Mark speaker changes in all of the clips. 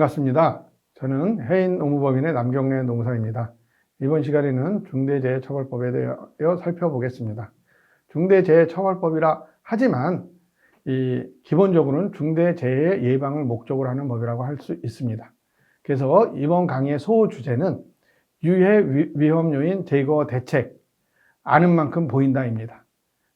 Speaker 1: 반갑습니다. 저는 해인 노무법인의 남경래 노무사입니다. 이번 시간에는 중대재해처벌법에 대하여 살펴보겠습니다. 중대재해처벌법이라 하지만 이 기본적으로는 중대재해 예방을 목적으로 하는 법이라고 할 수 있습니다. 그래서 이번 강의의 소 주제는 유해 위- 위험 요인 제거 대책 아는 만큼 보인다입니다.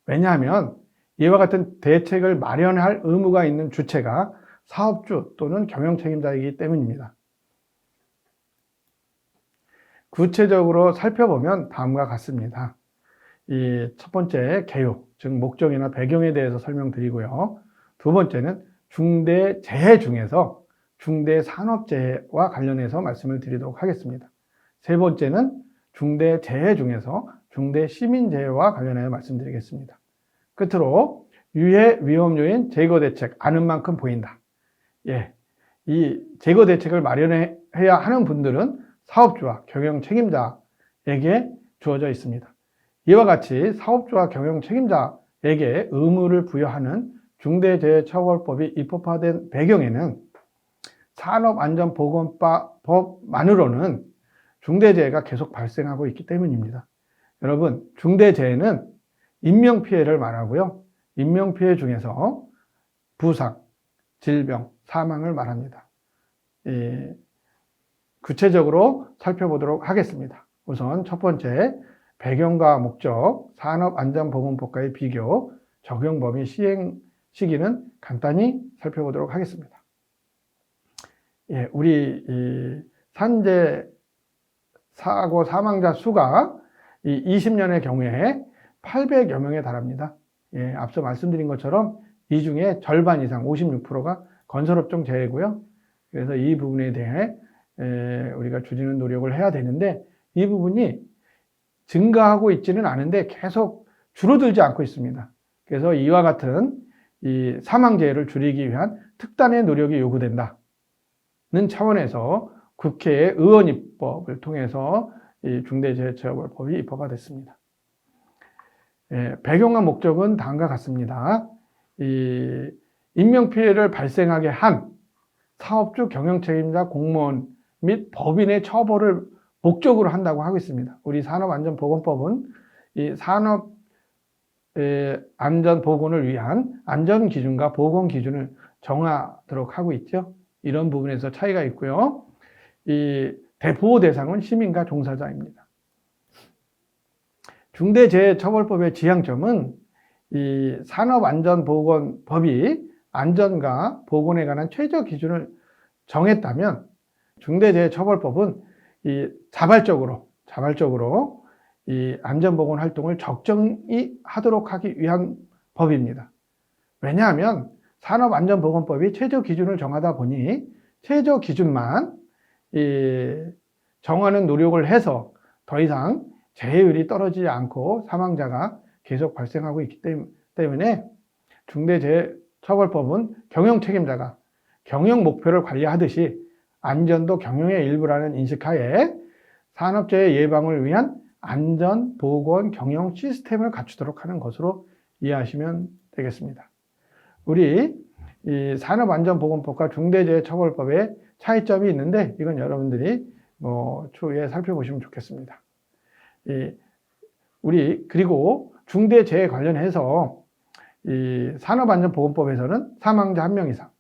Speaker 1: 왜냐하면 이와 같은 대책을 마련할 의무가 있는 주체가 사업주 또는 경영 책임자이기 때문입니다. 구체적으로 살펴보면 다음과 같습니다. 이 첫 번째 개요, 즉 목적이나 배경에 대해서 설명드리고요. 두 번째는 중대 재해 중에서 중대 산업재해와 관련해서 말씀을 드리도록 하겠습니다. 세 번째는 중대 재해 중에서 중대 시민재해와 관련해서 말씀드리겠습니다. 끝으로 유해 위험 요인 제거 대책 아는 만큼 보인다. 예. 이 제거 대책을 마련해야 하는 분들은 사업주와 경영 책임자에게 주어져 있습니다. 이와 같이 사업주와 경영 책임자에게 의무를 부여하는 중대재해처벌법이 입법화된 배경에는 산업안전보건법만으로는 중대재해가 계속 발생하고 있기 때문입니다. 여러분, 중대재해는 인명피해를 말하고요. 인명피해 중에서 부상, 질병, 사망을 말합니다. 예, 구체적으로 살펴보도록 하겠습니다. 우선 첫 번째, 배경과 목적, 산업안전보건법과의 비교, 적용 범위 시행 시기는 간단히 살펴보도록 하겠습니다. 예, 우리 이 산재 사고 사망자 수가 이 20년의 경우에 800여 명에 달합니다. 예, 앞서 말씀드린 것처럼 이 중에 절반 이상 56%가 건설업종 재해고요. 그래서 이 부분에 대해 에, 우리가 줄이는 노력을 해야 되는데 이 부분이 증가하고 있지는 않은데 계속 줄어들지 않고 있습니다. 그래서 이와 같은 이 사망재해를 줄이기 위한 특단의 노력이 요구된다는 차원에서 국회의 의원 입법을 통해서 이 중대재해처벌법이 입법화 됐습니다. 예, 배경과 목적은 다음과 같습니다. 이 인명피해를 발생하게 한 사업주 경영 책임자 공무원 및 법인의 처벌을 목적으로 한다고 하고 있습니다. 우리 산업안전보건법은 이 산업 에, 안전 보건을 위한 안전 기준과 보건 기준을 정하도록 하고 있죠. 이런 부분에서 차이가 있고요. 이 대보호 대상은 시민과 종사자입니다. 중대재해처벌법의 지향점은 이 산업안전보건법이 안전과 보건에 관한 최저 기준을 정했다면 중대재해처벌법은 이 자발적으로 자발적으로 이 안전보건 활동을 적정히 하도록 하기 위한 법입니다. 왜냐하면 산업안전보건법이 최저 기준을 정하다 보니 최저 기준만 이 정하는 노력을 해서 더 이상 재해율이 떨어지지 않고 사망자가 계속 발생하고 있기 때문에 중대재해 처벌법은 경영 책임자가 경영 목표를 관리하듯이 안전도 경영의 일부라는 인식하에 산업재해 예방을 위한 안전, 보건, 경영 시스템을 갖추도록 하는 것으로 이해하시면 되겠습니다. 우리 이 산업안전보건법과 중대재해처벌법의 차이점이 있는데 이건 여러분들이 뭐 추후에 살펴보시면 좋겠습니다. 이 우리 그리고 중대재해 관련해서 이 산업안전보건법에서는 사망자 한 명 이상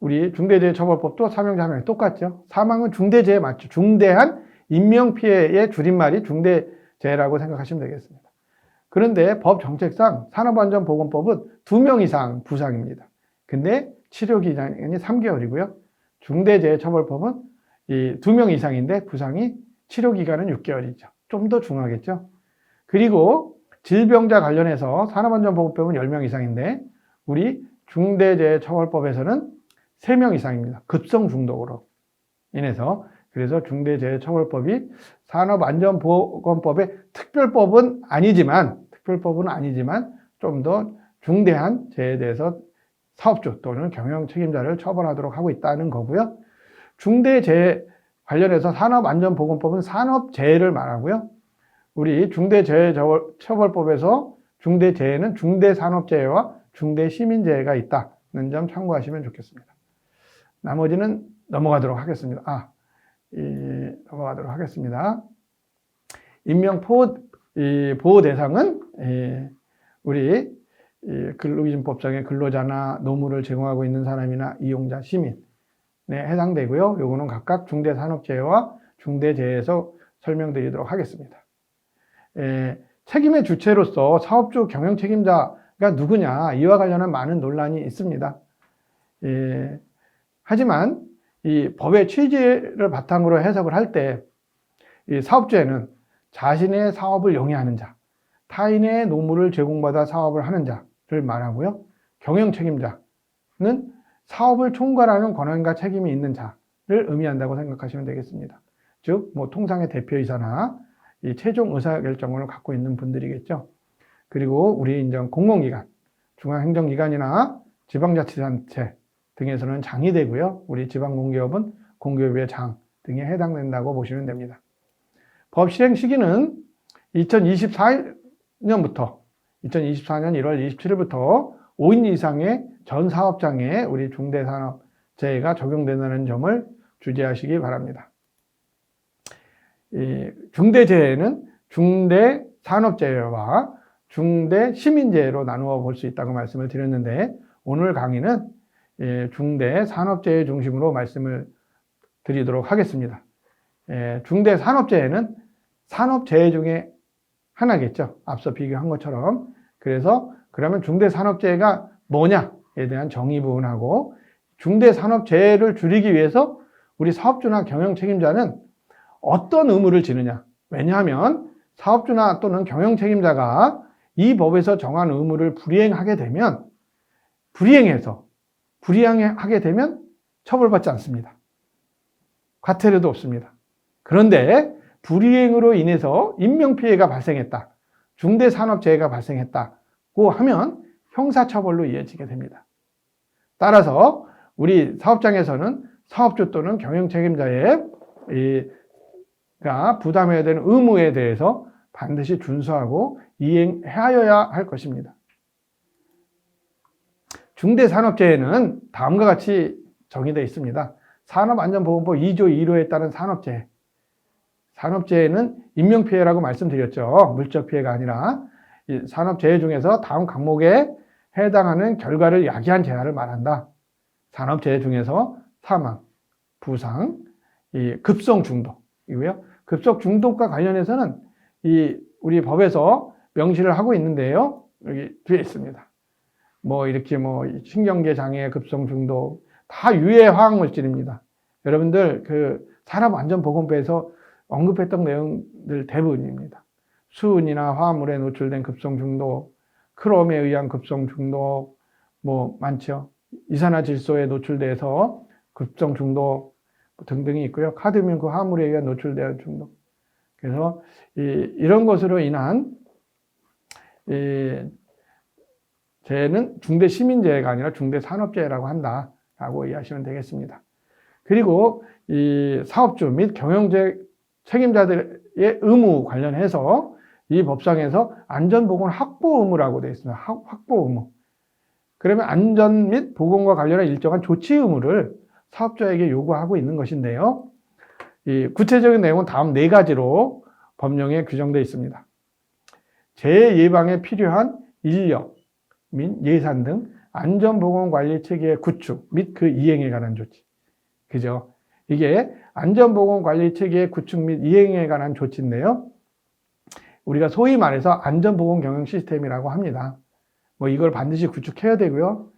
Speaker 1: 우리 중대재해처벌법도 사망자 한명 똑같죠. 사망은 중대재해 맞죠. 중대한 인명피해의 줄임말이 중대재해라고 생각하시면 되겠습니다. 그런데 법 정책상 산업안전보건법은 두 명 이상 부상입니다. 근데 치료기간이 3개월이고요. 중대재해처벌법은 이 두 명 이상인데 부상이 치료기간은 6개월이죠. 좀 더 중하겠죠. 그리고 질병자 관련해서 산업안전보건법은 10명 이상인데 우리 중대재해처벌법에서는 3명 이상입니다. 급성 중독으로 인해서 그래서 중대재해처벌법이 산업안전보건법의 특별법은 아니지만 특별법은 아니지만 좀 더 중대한 재해에 대해서 사업주 또는 경영 책임자를 처벌하도록 하고 있다는 거고요. 중대재해 관련해서 산업안전보건법은 산업재해를 말하고요. 우리 중대재해처벌법에서 중대재해는 중대산업재해와 중대시민재해가 있다는 점 참고하시면 좋겠습니다. 나머지는 넘어가도록 하겠습니다. 아, 이, 넘어가도록 하겠습니다. 임명 보호, 이, 보호 대상은 이, 우리 이 근로기준법상의 근로자나 노무를 제공하고 있는 사람이나 이용자, 시민에 해당되고요. 요거는 각각 중대산업재해와 중대재해에서 설명드리도록 하겠습니다. 에, 책임의 주체로서 사업주 경영 책임자가 누구냐 이와 관련한 많은 논란이 있습니다. 예, 하지만 이 법의 취지를 바탕으로 해석을 할때이 사업주에는 자신의 사업을 영위하는 자, 타인의 노무를 제공받아 사업을 하는 자를 말하고요. 경영 책임자는 사업을 총괄하는 권한과 책임이 있는 자를 의미한다고 생각하시면 되겠습니다. 즉, 뭐 통상의 대표이사나 이 최종 의사결정권을 갖고 있는 분들이겠죠. 그리고 우리 인정 공공기관, 중앙행정기관이나 지방자치단체 등에서는 장이 되고요. 우리 지방공기업은 공기업의 장 등에 해당된다고 보시면 됩니다. 법 시행 시기는 2024년부터 2024년 1월 27일부터 5인 이상의 전 사업장에 우리 중대산업재해가 적용된다는 점을 주의하시기 바랍니다. 이 중대재해는 중대 산업재해와 중대 시민재해로 나누어 볼 수 있다고 말씀을 드렸는데 오늘 강의는 중대 산업재해 중심으로 말씀을 드리도록 하겠습니다. 중대 산업재해는 산업재해 중에 하나겠죠. 앞서 비교한 것처럼. 그래서 그러면 중대 산업재해가 뭐냐에 대한 정의 부분하고 중대 산업재해를 줄이기 위해서 우리 사업주나 경영 책임자는 어떤 의무를 지느냐. 왜냐하면 사업주나 또는 경영 책임자가 이 법에서 정한 의무를 불이행하게 되면 불이행해서 불이행하게 되면 처벌받지 않습니다. 과태료도 없습니다. 그런데 불이행으로 인해서 인명피해가 발생했다. 중대산업재해가 발생했다고 하면 형사처벌로 이어지게 됩니다. 따라서 우리 사업장에서는 사업주 또는 경영 책임자의 가 부담해야 되는 의무에 대해서 반드시 준수하고 이행하여야 할 것입니다. 중대산업재해는 다음과 같이 정의되어 있습니다. 산업안전보건법 2조 1호에 따른 산업재해. 산업재해는 인명피해라고 말씀드렸죠. 물적피해가 아니라 산업재해 중에서 다음 항목에 해당하는 결과를 야기한 재해를 말한다. 산업재해 중에서 사망, 부상, 급성 중독이고요. 급성 중독과 관련해서는 이 우리 법에서 명시를 하고 있는데요. 여기 뒤에 있습니다. 뭐 이렇게 뭐 신경계 장애, 급성 중독 다 유해 화학 물질입니다. 여러분들 그 산업 안전 보건법에서 언급했던 내용들 대부분입니다. 수은이나 화합물에 노출된 급성 중독, 크롬에 의한 급성 중독, 뭐 많죠. 이산화질소에 노출돼서 급성 중독 등등이 있고요. 카드뮴 그 화합물에 의한 노출된 중독. 그래서 이, 이런 것으로 인한 이 재해는 중대 시민재해가 아니라 중대 산업재해라고 한다라고 이해하시면 되겠습니다. 그리고 이 사업주 및 경영재 책임자들의 의무 관련해서 이 법상에서 안전보건 확보 의무라고 되어 있습니다. 확보 의무. 그러면 안전 및 보건과 관련한 일정한 조치 의무를 사업자에게 요구하고 있는 것인데요. 이 구체적인 내용은 다음 네 가지로 법령에 규정되어 있습니다. 재해 예방에 필요한 인력, 및 예산 등 안전보건관리 체계의 구축 및 그 이행에 관한 조치. 그죠? 이게 안전보건관리 체계의 구축 및 이행에 관한 조치인데요. 우리가 소위 말해서 안전보건 경영 시스템이라고 합니다. 뭐 이걸 반드시 구축해야 되고요.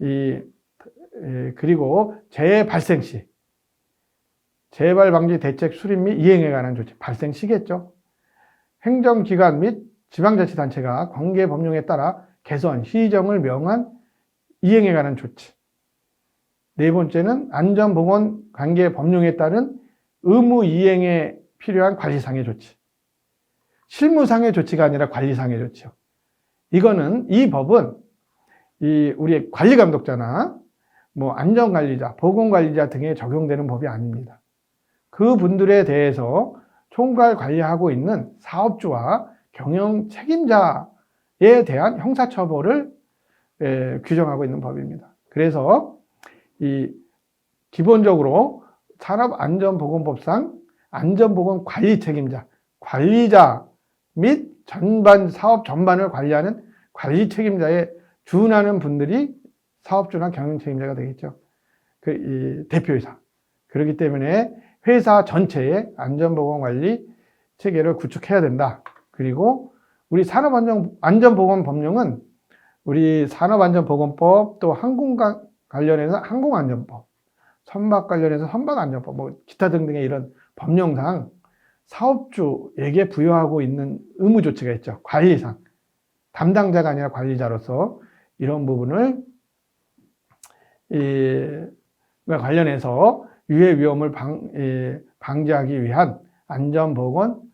Speaker 1: 이 그리고 재해 발생 시 재발 방지 대책 수립 및 이행에 관한 조치 발생 시겠죠. 행정기관 및 지방자치단체가 관계 법령에 따라 개선, 시정을 명한 이행에 관한 조치. 네 번째는 안전보건 관계 법령에 따른 의무 이행에 필요한 관리상의 조치. 실무상의 조치가 아니라 관리상의 조치요. 이거는 이 법은 이 우리 관리 감독자나 뭐 안전관리자, 보건관리자 등에 적용되는 법이 아닙니다. 그 분들에 대해서 총괄 관리하고 있는 사업주와 경영 책임자 에 대한 형사처벌을 규정하고 있는 법입니다. 그래서 이 기본적으로 산업안전보건법상 안전보건 관리 책임자, 관리자 및 전반 사업 전반을 관리하는 관리 책임자에 준하는 분들이 사업주나 경영 책임자가 되겠죠. 그, 이 대표이사. 그렇기 때문에 회사 전체의 안전보건 관리 체계를 구축해야 된다. 그리고 우리 산업안전보건 법령은 우리 산업안전보건법 또 항공 관련해서 항공안전법, 선박 관련해서 선박안전법, 뭐 기타 등등의 이런 법령상 사업주에게 부여하고 있는 의무 조치가 있죠. 관리상. 담당자가 아니라 관리자로서 이런 부분을 이, 관련해서 유해 위험을 방, 예, 방지하기 위한 안전보건상의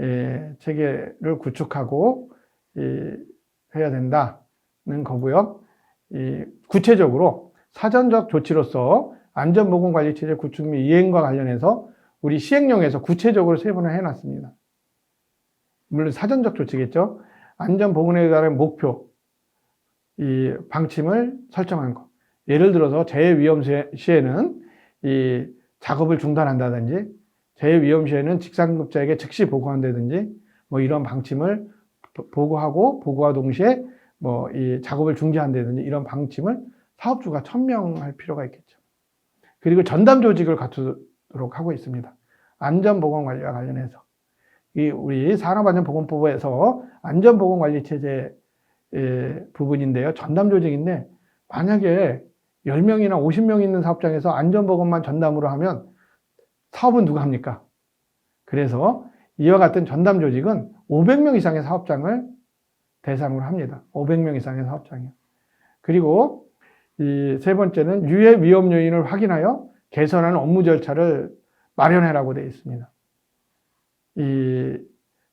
Speaker 1: 예, 체계를 구축하고 예, 해야 된다는 거고요. 이, 구체적으로 사전적 조치로서 안전보건관리체제 구축 및 이행과 관련해서 우리 시행령에서 구체적으로 세분을 해놨습니다. 물론 사전적 조치겠죠. 안전보건에 대한 목표, 이 방침을 설정한 것. 예를 들어서 재해 위험 시에는 이 작업을 중단한다든지 재해 위험 시에는 직상급자에게 즉시 보고한다든지 뭐 이런 방침을 보고하고 보고와 동시에 뭐 이 작업을 중지한다든지 이런 방침을 사업주가 천명할 필요가 있겠죠. 그리고 전담 조직을 갖추도록 하고 있습니다. 안전보건관리와 관련해서 이 우리 산업안전보건법에서 안전보건관리체제 부분인데요. 전담 조직인데 만약에 10명이나 50명 있는 사업장에서 안전보건만 전담으로 하면 사업은 누가 합니까? 그래서 이와 같은 전담 조직은 500명 이상의 사업장을 대상으로 합니다. 500명 이상의 사업장이요. 그리고 이 세 번째는 유해 위험 요인을 확인하여 개선하는 업무 절차를 마련해라고 되어 있습니다. 이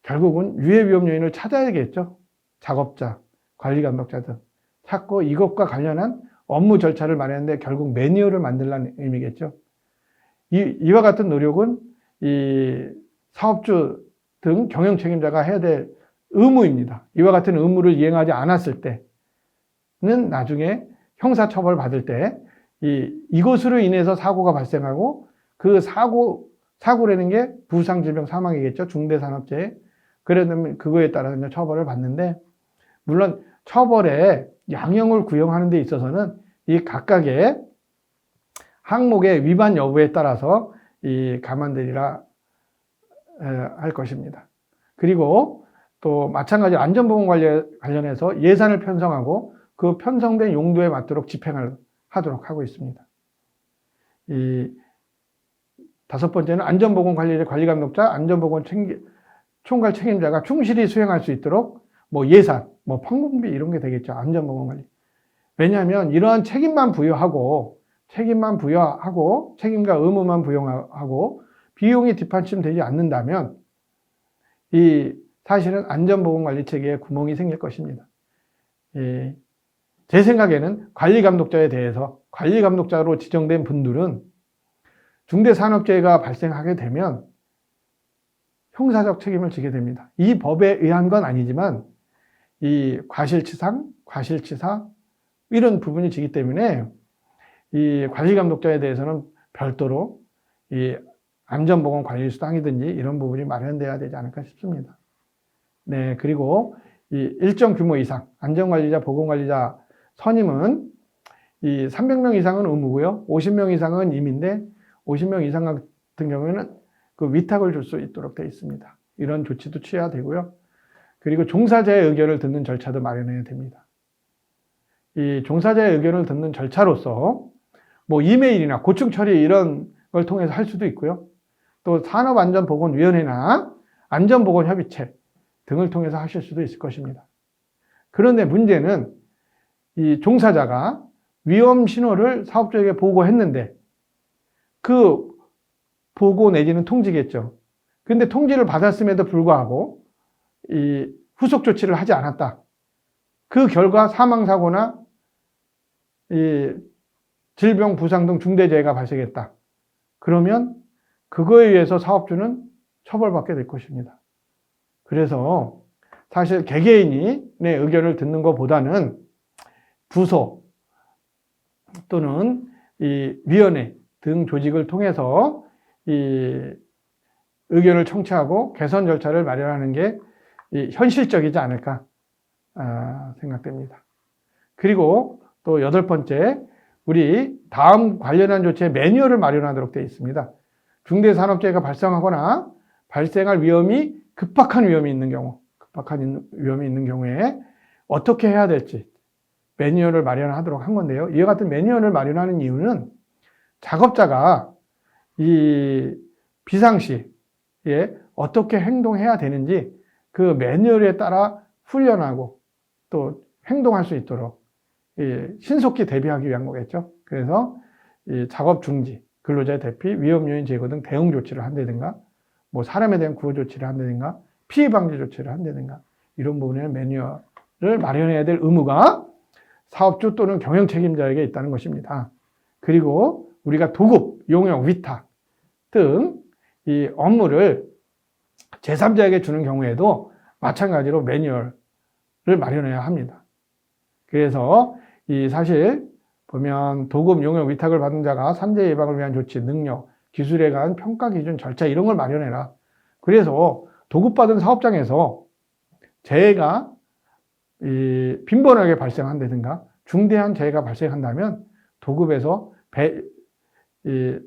Speaker 1: 결국은 유해 위험 요인을 찾아야겠죠. 작업자, 관리 감독자 등 찾고 이것과 관련한 업무 절차를 마련하는데 결국 매뉴얼을 만들라는 의미겠죠. 이, 이와 같은 노력은 이 사업주 등 경영 책임자가 해야 될 의무입니다. 이와 같은 의무를 이행하지 않았을 때는 나중에 형사처벌 받을 때 이, 이것으로 인해서 사고가 발생하고 그 사고, 사고라는 게 부상 질병 사망이겠죠. 중대산업재해. 그러면 그거에 따라서 처벌을 받는데, 물론 처벌에 양형을 구형하는 데 있어서는 이 각각의 항목의 위반 여부에 따라서 이 감안되리라 할 것입니다. 그리고 또 마찬가지 안전보건 관련해서 예산을 편성하고 그 편성된 용도에 맞도록 집행을 하도록 하고 있습니다. 이 다섯 번째는 안전보건 관리의 관리감독자, 안전보건 총괄 책임자가 충실히 수행할 수 있도록 뭐 예산, 뭐 판공비 이런 게 되겠죠. 안전보건 관리. 왜냐하면 이러한 책임만 부여하고 책임만 부여하고 책임과 의무만 부여하고 비용이 뒷받침되지 않는다면 이 사실은 안전보건관리 체계에 구멍이 생길 것입니다. 예, 제 생각에는 관리감독자에 대해서 관리감독자로 지정된 분들은 중대산업재해가 발생하게 되면 형사적 책임을 지게 됩니다. 이 법에 의한 건 아니지만 이 과실치상, 과실치사 이런 부분이 지기 때문에 이 관리감독자에 대해서는 별도로 이 안전보건 관리 수당이든지 이런 부분이 마련돼야 되지 않을까 싶습니다. 네, 그리고 이 일정 규모 이상 안전관리자, 보건관리자 선임은 이 300명 이상은 의무고요. 50명 이상은 임인데 50명 이상 같은 경우에는 그 위탁을 줄 수 있도록 되어 있습니다. 이런 조치도 취해야 되고요. 그리고 종사자의 의견을 듣는 절차도 마련해야 됩니다. 이 종사자의 의견을 듣는 절차로서 뭐 이메일이나 고충 처리 이런 걸 통해서 할 수도 있고요. 또 산업안전보건위원회나 안전보건협의체 등을 통해서 하실 수도 있을 것입니다. 그런데 문제는 이 종사자가 위험 신호를 사업주에게 보고했는데 그 보고 내지는 통지겠죠. 근데 통지를 받았음에도 불구하고 이 후속 조치를 하지 않았다. 그 결과 사망 사고나 이 질병, 부상 등 중대재해가 발생했다. 그러면 그거에 의해서 사업주는 처벌받게 될 것입니다. 그래서 사실 개개인이 내 의견을 듣는 것보다는 부서 또는 이 위원회 등 조직을 통해서 이 의견을 청취하고 개선 절차를 마련하는 게이 현실적이지 않을까 아, 생각됩니다. 그리고 또 여덟 번째, 우리 다음 관련한 조치의 매뉴얼을 마련하도록 되어 있습니다. 중대산업재해가 발생하거나 발생할 위험이 급박한 위험이 있는 경우, 급박한 인- 위험이 있는 경우에 어떻게 해야 될지 매뉴얼을 마련하도록 한 건데요. 이와 같은 매뉴얼을 마련하는 이유는 작업자가 이 비상시에 어떻게 행동해야 되는지 그 매뉴얼에 따라 훈련하고 또 행동할 수 있도록 이 신속히 대비하기 위한 거겠죠. 그래서 이 작업 중지, 근로자의 대피, 위험 요인 제거 등 대응 조치를 한다든가, 뭐 사람에 대한 구호 조치를 한다든가, 피해 방지 조치를 한다든가 이런 부분에는 매뉴얼을 마련해야 될 의무가 사업주 또는 경영 책임자에게 있다는 것입니다. 그리고 우리가 도급, 용역, 위탁 등 이 업무를 제3자에게 주는 경우에도 마찬가지로 매뉴얼을 마련해야 합니다. 그래서 이 사실 보면 도급, 용역, 위탁을 받은 자가 산재 예방을 위한 조치, 능력, 기술에 관한 평가 기준, 절차 이런 걸 마련해라. 그래서 도급받은 사업장에서 재해가 이 빈번하게 발생한다든가 중대한 재해가 발생한다면 도급에서 배, 이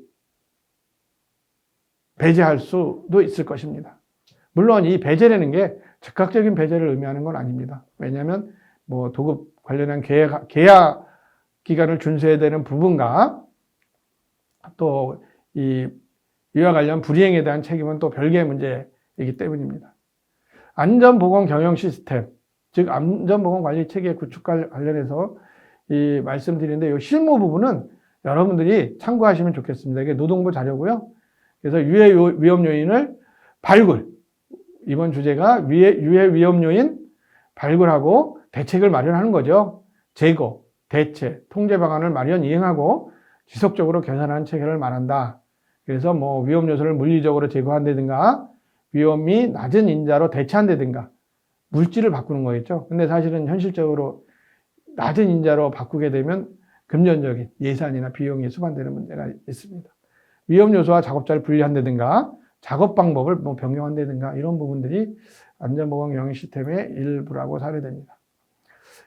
Speaker 1: 배제할 수도 있을 것입니다. 물론 이 배제라는 게 즉각적인 배제를 의미하는 건 아닙니다. 왜냐하면 뭐 도급 관련한 계약, 계약 기간을 준수해야 되는 부분과 또 이 이와 관련 불이행에 대한 책임은 또 별개의 문제이기 때문입니다. 안전보건 경영 시스템, 즉 안전보건 관리 체계 구축 관련해서 이 말씀드리는데 이 실무 부분은 여러분들이 참고하시면 좋겠습니다. 이게 노동부 자료고요. 그래서 유해 요- 위험 요인을 발굴. 이번 주제가 유해, 유해 위험 요인 발굴하고 대책을 마련하는 거죠. 제거, 대체, 통제 방안을 마련 이행하고 지속적으로 개선하는 체계를 말한다. 그래서 뭐 위험 요소를 물리적으로 제거한다든가 위험이 낮은 인자로 대체한다든가 물질을 바꾸는 거겠죠. 근데 사실은 현실적으로 낮은 인자로 바꾸게 되면 금전적인 예산이나 비용이 수반되는 문제가 있습니다. 위험 요소와 작업자를 분리한다든가 작업 방법을 뭐 변경한다든가 이런 부분들이 안전보건 경영 시스템의 일부라고 사례됩니다.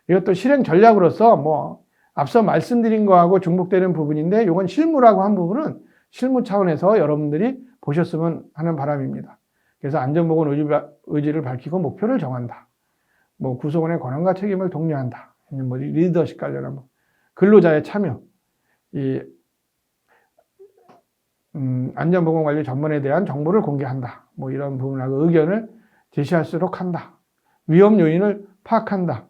Speaker 1: 이것도 실행 전략으로서 뭐 앞서 말씀드린 거하고 중복되는 부분인데 이건 실무라고 한 부분은 실무 차원에서 여러분들이 보셨으면 하는 바람입니다. 그래서 안전보건 의지, 의지를 밝히고 목표를 정한다. 뭐 구성원의 권한과 책임을 독려한다. 뭐 리더십 관련한 뭐 근로자의 참여, 이 음, 안전보건관리 전문에 대한 정보를 공개한다. 뭐 이런 부분하고 의견을 제시할수록 한다. 위험 요인을 파악한다.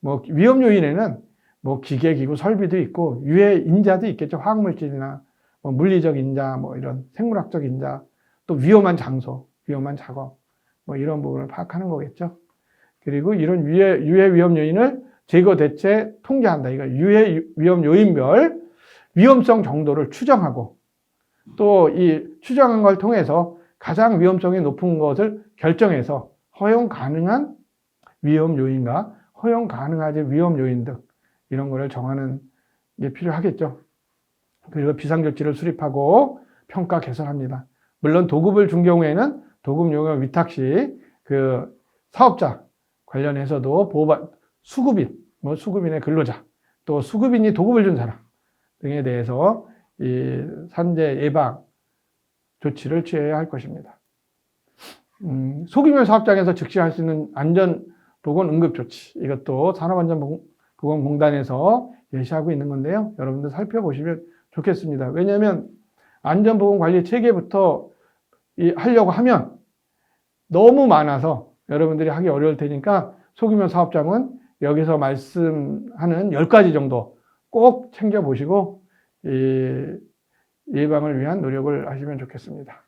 Speaker 1: 뭐 위험 요인에는 뭐 기계, 기구, 설비도 있고 유해 인자도 있겠죠. 화학물질이나 뭐 물리적 인자, 뭐 이런 생물학적 인자, 또 위험한 장소, 위험한 작업, 뭐 이런 부분을 파악하는 거겠죠. 그리고 이런 유해, 유해 위험 요인을 제거, 대체, 통제한다. 이거 유해 위험 요인별 위험성 정도를 추정하고 또 이 추정한 걸 통해서 가장 위험성이 높은 것을 결정해서 허용 가능한 위험 요인과 허용 가능하지 위험 요인 등 이런 거를 정하는 게 필요하겠죠. 그리고 비상조치를 수립하고 평가 개선합니다. 물론 도급을 준 경우에는 도급 용역 위탁 시 그 사업자 관련해서도 보호받 수급인, 뭐 수급인의 근로자, 또 수급인이 도급을 준 사람 등에 대해서 이 산재 예방 조치를 취해야 할 것입니다. 음, 소규모 사업장에서 즉시 할 수 있는 안전보건 응급조치 이것도 산업안전보건공단에서 예시하고 있는 건데요. 여러분들 살펴보시면 좋겠습니다. 왜냐하면 안전보건관리 체계부터 이 하려고 하면 너무 많아서 여러분들이 하기 어려울 테니까 소규모 사업장은 여기서 말씀하는 10가지 정도 꼭 챙겨보시고 이 예방을 위한 노력을 하시면 좋겠습니다.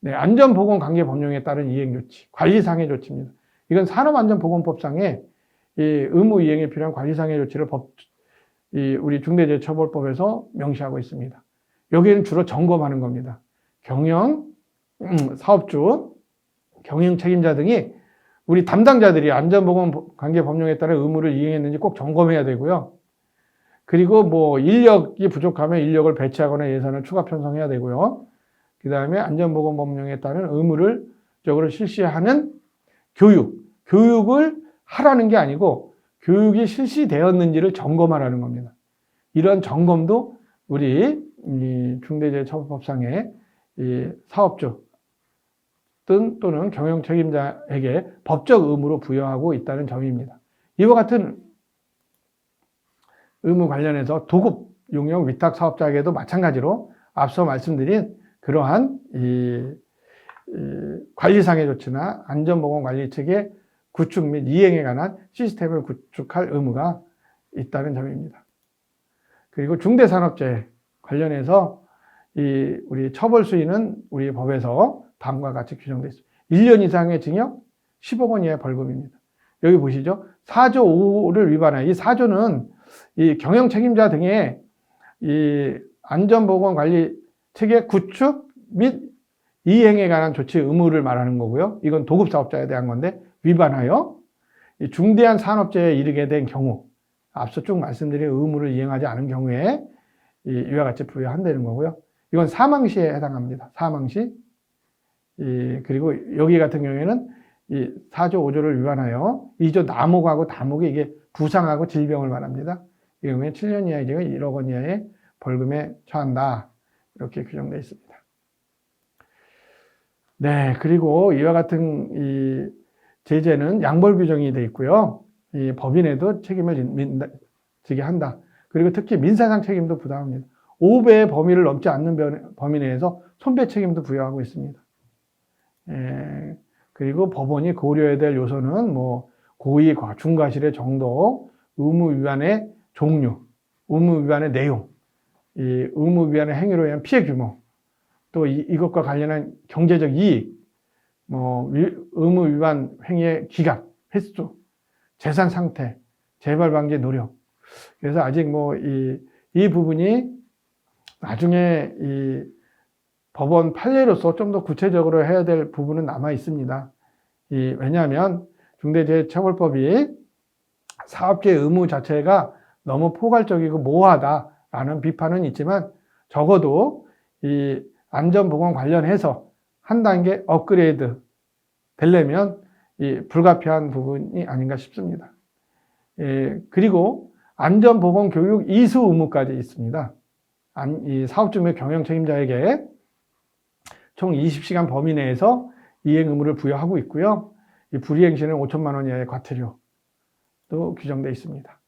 Speaker 1: 네, 안전보건관계 법령에 따른 이행조치, 관리상의 조치입니다. 이건 산업안전보건법상의 이 의무 이행에 필요한 관리상의 조치를 법, 이 우리 중대재해처벌법에서 명시하고 있습니다. 여기에는 주로 점검하는 겁니다. 경영, 음, 사업주, 경영 책임자 등이 우리 담당자들이 안전보건 관계 법령에 따른 의무를 이행했는지 꼭 점검해야 되고요. 그리고 뭐 인력이 부족하면 인력을 배치하거나 예산을 추가 편성해야 되고요. 그 다음에 안전보건법령에 따른 의무를 적으로 실시하는 교육, 교육을 하라는 게 아니고 교육이 실시되었는지를 점검하라는 겁니다. 이런 점검도 우리 이 중대재해처벌법상의 이 사업주 또는, 또는 경영 책임자에게 법적 의무로 부여하고 있다는 점입니다. 이와 같은 의무 관련해서 도급 용역 위탁 사업자에게도 마찬가지로 앞서 말씀드린 그러한 이, 이 관리상의 조치나 안전보건관리 측의 구축 및 이행에 관한 시스템을 구축할 의무가 있다는 점입니다. 그리고 중대산업재해 관련해서 이 우리 처벌 수위는 우리 법에서 다음과 같이 규정되어 있습니다. 1년 이상의 징역, 10억 원 이하의 벌금입니다. 여기 보시죠. 4조 5를 위반한 이 4조는 이 경영 책임자 등의 이 안전보건 관리 체계 구축 및 이행에 관한 조치 의무를 말하는 거고요. 이건 도급 사업자에 대한 건데 위반하여 이 중대한 산업재해에 이르게 된 경우 앞서 쭉 말씀드린 의무를 이행하지 않은 경우에 이 이와 같이 부여한다는 거고요. 이건 사망 시에 해당합니다. 사망 시. 이 그리고 여기 같은 경우에는 이 4조 5조를 위반하여 2조 남목하고 다목이 이게 부상하고 질병을 말합니다. 이 경우에 7년 이하의 징역 1억 원 이하의 벌금에 처한다. 이렇게 규정되어 있습니다. 네, 그리고 이와 같은 이 제재는 양벌 규정이 되어 있고요. 이 법인에도 책임을 지게 한다. 그리고 특히 민사상 책임도 부담합니다. 5배의 범위를 넘지 않는 범위 내에서 손배 책임도 부여하고 있습니다. 예, 그리고 법원이 고려해야 될 요소는 뭐 고의, 중과실의 정도, 의무 위반의 종류, 의무 위반의 내용, 이 의무 위반의 행위로 인한 피해 규모, 또 이, 이것과 관련한 경제적 이익, 뭐 위, 의무 위반 행위의 기간, 횟수, 재산 상태, 재발 방지 노력. 그래서 아직 뭐이이 부분이 나중에 이 법원 판례로서 좀 더 구체적으로 해야 될 부분은 남아 있습니다. 이 왜냐하면 중대재해처벌법이 사업계 의무 자체가 너무 포괄적이고 모호하다라는 비판은 있지만 적어도 이 안전보건 관련해서 한 단계 업그레이드 되려면 이 불가피한 부분이 아닌가 싶습니다. 예, 그리고 안전보건 교육 이수 의무까지 있습니다. 안, 이 사업주 및 경영 책임자에게 총 20시간 범위 내에서 이행 의무를 부여하고 있고요. 이 불이행 시는 5천만 원 이하의 과태료도 규정되어 있습니다.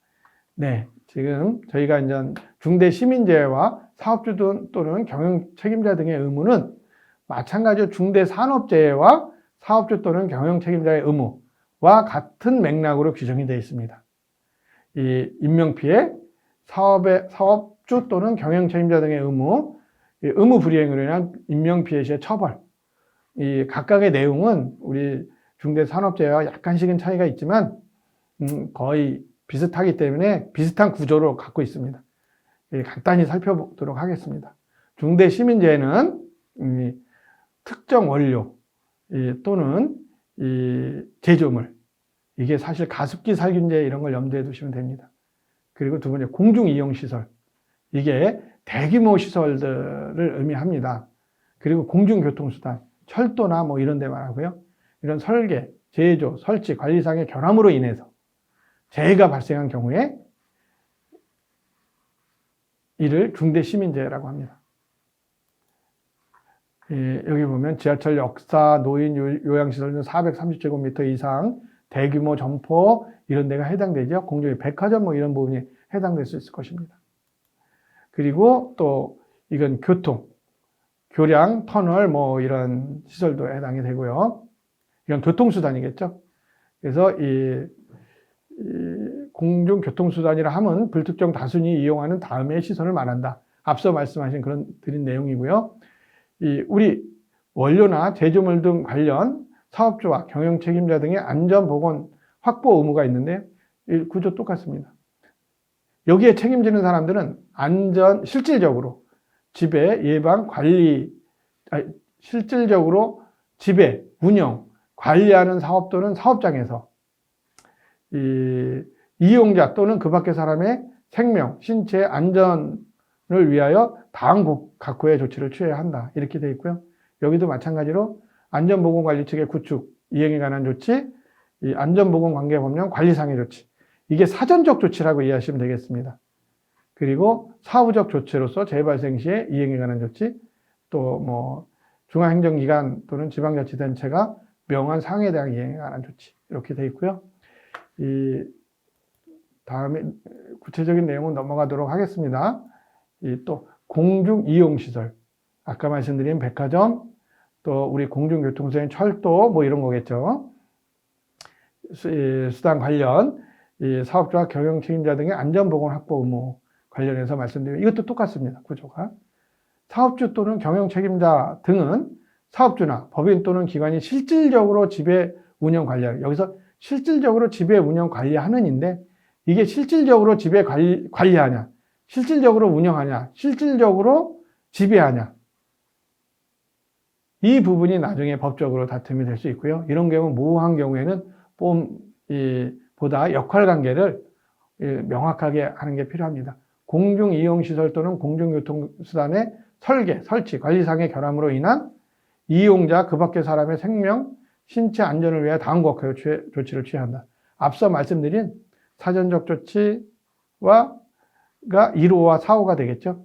Speaker 1: 네, 지금 저희가 이제 중대 시민재해와 사업주 또는 경영 책임자 등의 의무는 마찬가지로 중대 산업재해와 사업주 또는 경영 책임자의 의무와 같은 맥락으로 규정이 되어 있습니다. 이 인명피해, 사업의 사업주 또는 경영 책임자 등의 의무, 의무 불이행으로 인한 인명피해 시의 처벌, 이 각각의 내용은 우리 중대 산업재해와 약간씩은 차이가 있지만 음, 거의 비슷하기 때문에 비슷한 구조를 갖고 있습니다. 간단히 살펴보도록 하겠습니다. 중대 시민재해는 음, 특정 원료 또는 제조물 이게 사실 가습기 살균제 이런 걸 염두에 두시면 됩니다. 그리고 두 번째 공중이용시설 이게 대규모 시설들을 의미합니다. 그리고 공중교통수단 철도나 뭐 이런 데 말하고요. 이런 설계, 제조, 설치, 관리상의 결함으로 인해서 재해가 발생한 경우에 이를 중대시민재해라고 합니다. 예, 여기 보면 지하철 역사, 노인 요양시설 중 430제곱미터 이상 대규모 점포 이런 데가 해당되죠. 공중의 백화점 뭐 이런 부분이 해당될 수 있을 것입니다. 그리고 또 이건 교통, 교량, 터널 뭐 이런 시설도 해당이 되고요. 이건 교통수단이겠죠. 그래서 이, 이 공중교통수단이라 하면 불특정 다순이 이용하는 다음에 시설을 말한다. 앞서 말씀하신 그런 드린 내용이고요. 이 우리 원료나 제조물 등 관련 사업주와 경영 책임자 등의 안전 보건 확보 의무가 있는데 구조 똑같습니다. 여기에 책임지는 사람들은 안전 실질적으로 지배 예방 관리 실질적으로 지배 운영 관리하는 사업 또는 사업장에서 이 이용자 또는 그 밖의 사람의 생명, 신체 안전을 위하여 다음 국- 각호의 조치를 취해야 한다. 이렇게 되어 있고요. 여기도 마찬가지로 안전보건관리 체계 구축, 이행에 관한 조치, 이 안전보건관계법령 관리상의 조치. 이게 사전적 조치라고 이해하시면 되겠습니다. 그리고 사후적 조치로서 재발생 시에 이행에 관한 조치, 또 뭐 중앙행정기관 또는 지방자치단체가 명한 상해에 대한 이행에 관한 조치 이렇게 되어 있고요. 이 다음에 구체적인 내용은 넘어가도록 하겠습니다. 이또 공중 이용 시설 아까 말씀드린 백화점 또 우리 공중교통수행 철도 뭐 이런 거겠죠. 수- 이 수단 관련 이 사업주와 경영 책임자 등의 안전보건 확보 의무 관련해서 말씀드리면 이것도 똑같습니다. 구조가. 사업주 또는 경영 책임자 등은 사업주나 법인 또는 기관이 실질적으로 지배 운영 관리하는 여기서 실질적으로 지배 운영 관리하는인데 이게 실질적으로 지배 관리, 관리하냐 실질적으로 운영하냐 실질적으로 지배하냐 이 부분이 나중에 법적으로 다툼이 될 수 있고요. 이런 경우 모호한 경우에는 좀, 이, 보다 역할 관계를 이, 명확하게 하는 게 필요합니다. 공중 이용 시설 또는 공중교통 수단의 설계, 설치, 관리상의 결함으로 인한 이용자 그 밖의 사람의 생명, 신체 안전을 위해 다음과 같은 조치- 조치를 취해야 한다. 앞서 말씀드린 사전적 조치와 가 1호와 4호가 되겠죠.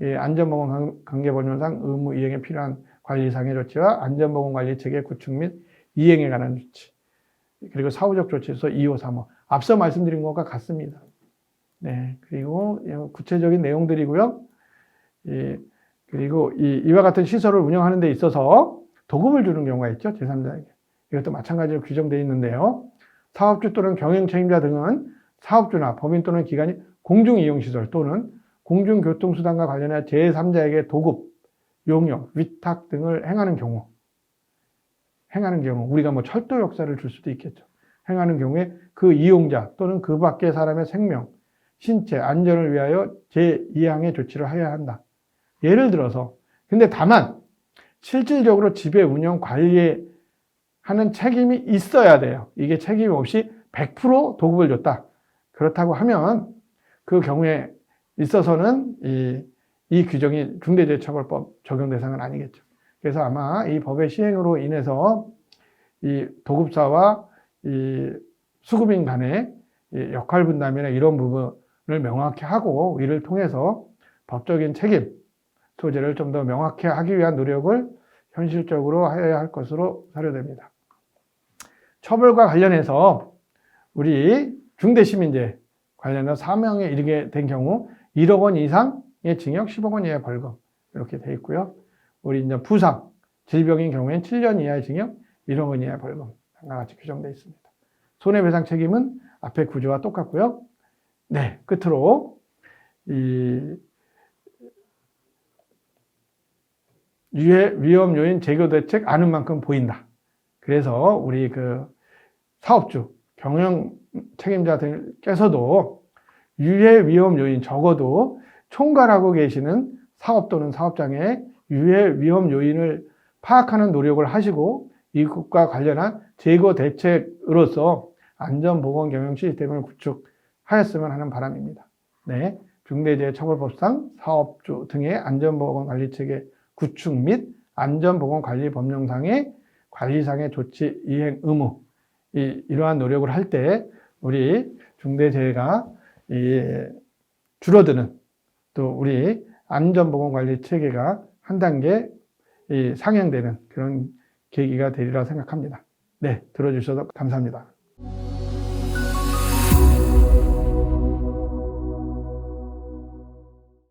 Speaker 1: 이 안전보건 관계법령상 의무 이행에 필요한 관리상의 조치와 안전보건 관리 체계 구축 및 이행에 관한 조치 그리고 사후적 조치에서 2호, 3호 앞서 말씀드린 것과 같습니다. 네, 그리고 구체적인 내용들이고요. 이, 그리고 이, 이와 같은 시설을 운영하는 데 있어서 도급을 주는 경우가 있죠. 제3자에게. 이것도 마찬가지로 규정되어 있는데요. 사업주 또는 경영 책임자 등은 사업주나 법인 또는 기관이 공중이용시설 또는 공중교통수단과 관련해 제3자에게 도급, 용역, 위탁 등을 행하는 경우, 행하는 경우, 우리가 뭐 철도 역사를 줄 수도 있겠죠. 행하는 경우에 그 이용자 또는 그 밖의 사람의 생명, 신체, 안전을 위하여 제2항의 조치를 하여야 한다. 예를 들어서, 근데 다만, 실질적으로 지배 운영 관리에 하는 책임이 있어야 돼요. 이게 책임 없이 100% 도급을 줬다. 그렇다고 하면 그 경우에 있어서는 이, 이 규정이 중대재해처벌법 적용 대상은 아니겠죠. 그래서 아마 이 법의 시행으로 인해서 이 도급사와 이 수급인 간의 이 역할 분담이나 이런 부분을 명확히 하고 이를 통해서 법적인 책임 소재를 좀 더 명확히 하기 위한 노력을 현실적으로 해야 할 것으로 사료됩니다. 처벌과 관련해서 우리 중대시민제 관련해서 사명에 이르게 된 경우 1억 원 이상의 징역 10억 원 이하의 벌금 이렇게 돼 있고요. 우리 이제 부상, 질병인 경우에는 7년 이하의 징역 1억 원 이하의 벌금 과 같이 규정되어 있습니다. 손해배상 책임은 앞에 구조와 똑같고요. 네, 끝으로 이 유해 위험 요인 제거 대책 아는 만큼 보인다. 그래서 우리 그 사업주, 경영 책임자들께서도 유해 위험 요인 적어도 총괄하고 계시는 사업 또는 사업장의 유해 위험 요인을 파악하는 노력을 하시고 이것과 관련한 제거 대책으로서 안전보건 경영 시스템을 구축하였으면 하는 바람입니다. 네. 중대재해처벌법상 사업주 등의 안전보건 관리 체계 구축 및 안전보건관리 법령상의 관리상의 조치 이행 의무 이, 이러한 노력을 할 때 우리 중대재해가 이, 줄어드는 또 우리 안전보건관리 체계가 한 단계 이, 상향되는 그런 계기가 되리라 생각합니다. 네, 들어주셔서 감사합니다.